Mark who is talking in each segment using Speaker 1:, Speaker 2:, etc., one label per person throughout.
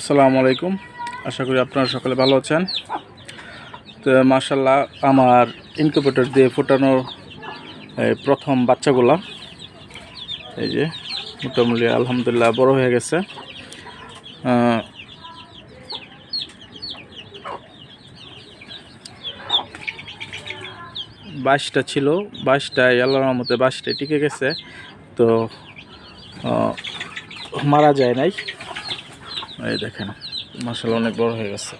Speaker 1: আসসালামু আলাইকুম। আশা করি আপনারা সকলে ভালো আছেন। তো মার্শাল্লাহ আমার ইনকিউবেটর দিয়ে ফোটানোর প্রথম বাচ্চাগুলা, এই যে, মোটামুটি আলহামদুলিল্লাহ বড় হয়ে গেছে। বাইশটা ছিল, বাইশটায় আল্লাহর রহমতে বাইশটায় টিকে গেছে। তো মারা যায় নাই। এই দেখেন মাসাল অনেক বড় হয়ে গেছে।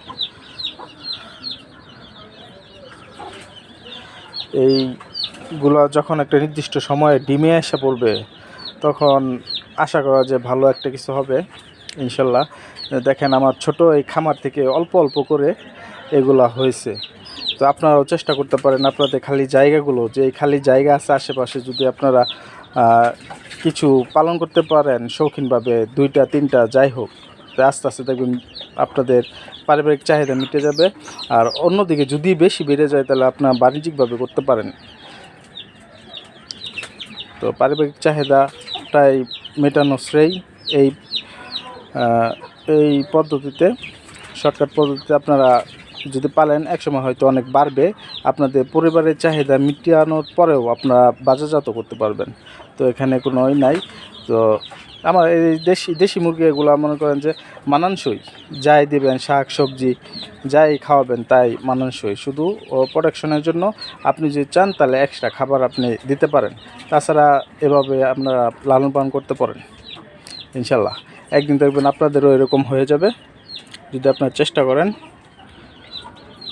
Speaker 1: এইগুলো যখন একটা নির্দিষ্ট সময়ে ডিমে এসে পড়বে, তখন আশা করা যে ভালো একটা কিছু হবে ইনশাল্লাহ দেখেন আমার ছোট এই খামার থেকে অল্প অল্প করে এগুলা হয়েছে। তো আপনারাও চেষ্টা করতে পারেন আপনাদের খালি জায়গাগুলো, যে খালি জায়গা আছে আশেপাশে যদি আপনারা কিছু পালন করতে পারেন, শৌখিনভাবে দুইটা, তিনটা, যাই হোক। আস্তে আস্তে দেখবেন আপনাদের পারিবারিক চাহিদা মিটে যাবে। আর অন্যদিকে যদি বেশি বেড়ে যায়, তাহলে আপনার বাণিজ্যিকভাবে করতে পারেন। তো পারিবারিক চাহিদাটাই মেটানো শ্রেয়। এই এই পদ্ধতিতে, শর্টকাট পদ্ধতিতে আপনারা যদি পালেন একসময় হয়তো অনেক বাড়বে। আপনাদের পরিবারের চাহিদা মিটানোর পরেও আপনারা বাজারজাত করতে পারবেন। তো এখানে কোনো ই নাই। তো আমার এই দেশি দেশি মুরগি এগুলো মনে করেন যে মানানসই। যাই দেবেন শাক, সবজি, যাই খাওয়াবেন তাই মানানসই। শুধু ও প্রোটেকশনের জন্য আপনি যদি চান তাহলে এক্সট্রা খাবার আপনি দিতে পারেন। তাছাড়া এভাবে আপনারা লালন পালন করতে পারেন। ইনশাল্লাহ। একদিন দেখবেন আপনাদেরও এরকম হয়ে যাবে। যদি আপনারা চেষ্টা করেন